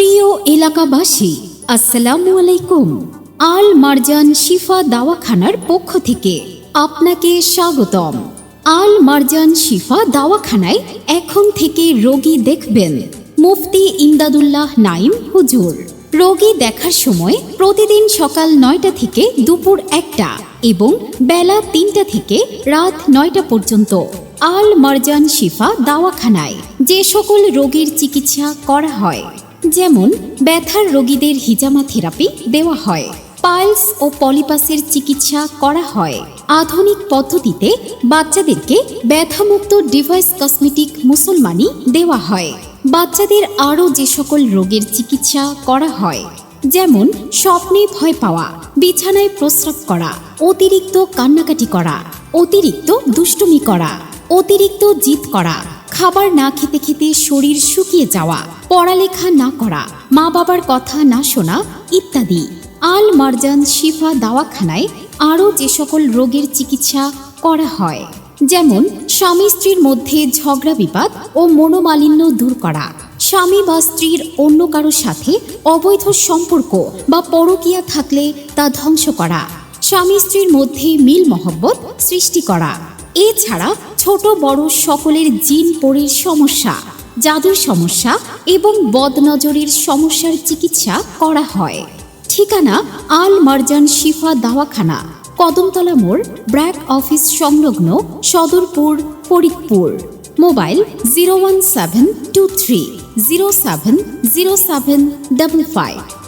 প্রিয় এলাকাবাসী, আসসালামু আলাইকুম। আল মারজান শিফা দাওয়াখানার পক্ষ থেকে আপনাকে স্বাগতম। আল মারজান শিফা দাওয়াখানায় এখন থেকে রোগী দেখবেন। মুফতি ইমদাদুল্লাহ নাইম হুজুর। রোগী দেখার সময় প্রতিদিন সকাল নয়টা থেকে দুপুর একটা এবং বেলা তিনটা থেকে রাত নয়টা পর্যন্ত আল মারজান শিফা দাওয়াখানায় যে সকল রোগীর চিকিৎসা করা হয়। যেমন ব্যথার রোগীদের হিজামা থেরাপি দেওয়া হয়, পাইলস ও পলিপাসের চিকিৎসা করা হয়। আধুনিক পদ্ধতিতে বাচ্চাদেরকে ব্যথামুক্ত ডিভাইস কসমেটিক মুসলমানি দেওয়া হয়। বাচ্চাদের আরও যে সকল রোগের চিকিৎসা করা হয়, যেমন স্বপ্নে ভয় পাওয়া, বিছানায় প্রস্রাব করা, অতিরিক্ত কান্নাকাটি করা, অতিরিক্ত দুষ্টুমি করা, অতিরিক্ত জিদ করা খাবার না খেতে খেতে শরীর শুকিয়ে যাওয়া, পড়ালেখা না করা মা বাবার কথা না শোনা ইত্যাদি। আল মারজান শিফা দাওয়াখানায় আরও যে সকল রোগের চিকিৎসা করা হয়, যেমন স্বামী স্ত্রীর মধ্যে ঝগড়া বিবাদ ও মনোমালিন্য দূর করা, স্বামী বা স্ত্রীর অন্য কারোর সাথে অবৈধ সম্পর্ক বা পরকীয়া থাকলে তা ধ্বংস করা, স্বামী স্ত্রীর মধ্যে মিল মহব্বত সৃষ্টি করা। এছাড়া ছোট বড় সকলের জিন পরের সমস্যা, জাদুর সমস্যা এবং বদনজরের সমস্যার চিকিৎসা করা হয়। ঠিকানা আল মারজান শিফা দাওয়াখানা, কদমতলা মোড়, ব্র্যাক অফিস সংলগ্ন Sadarpur, Faridpur. Mobile zero one seven two three, zero seven zero seven double five.